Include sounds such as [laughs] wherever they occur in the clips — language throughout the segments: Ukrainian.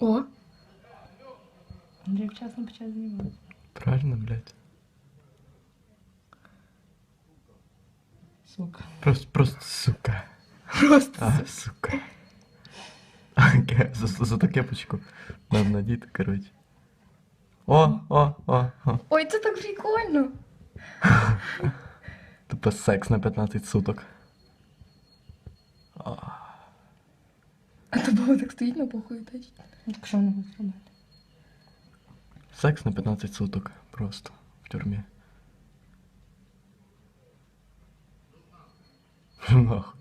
О, Андрій вчасно почав знімати. Правильно, блядь. Сука. Просто, просто сука. просто. А, сука. А, ке- За, за ту кепочку надо надіти, коротше. О, о, о, о. Ой, це так прикольно. [laughs] Типа секс на 15 суток. Баба так стоїть на похуй тачить. Ну, Так що вона буде робити? Секс на 15 суток просто в тюрмі. Нахуй.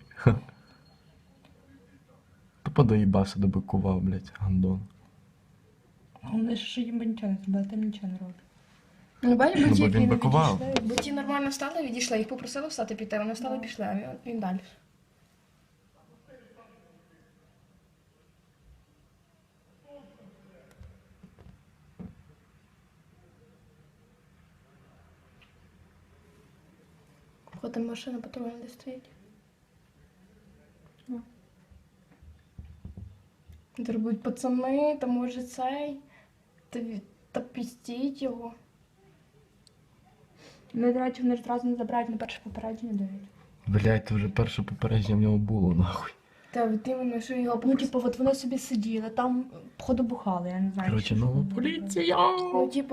Тупо доїбався, добикував, блядь, гандон. Головне, що їм нічого не зробили, там нічого не робить. Ну, бачиш, Ну, бо бо ті, він бикував. бо ті нормально встали, відійшли, їх попросили встати піти, вони встали, пішли, а він, він далі. Потім машина патрульна де стоїть. Ну. Будуть пацани, та може цей, та, та пістіть його. Ну, до речі, вони ж одразу не забирають на перше попередження дають. Блядь, це вже перше попередження в нього було, нахуй. Та от іменно, що його Ну, типу, от вони собі сиділи, там, походу, бухали, я не знаю. Коротше, ну, поліція! Ну, типу,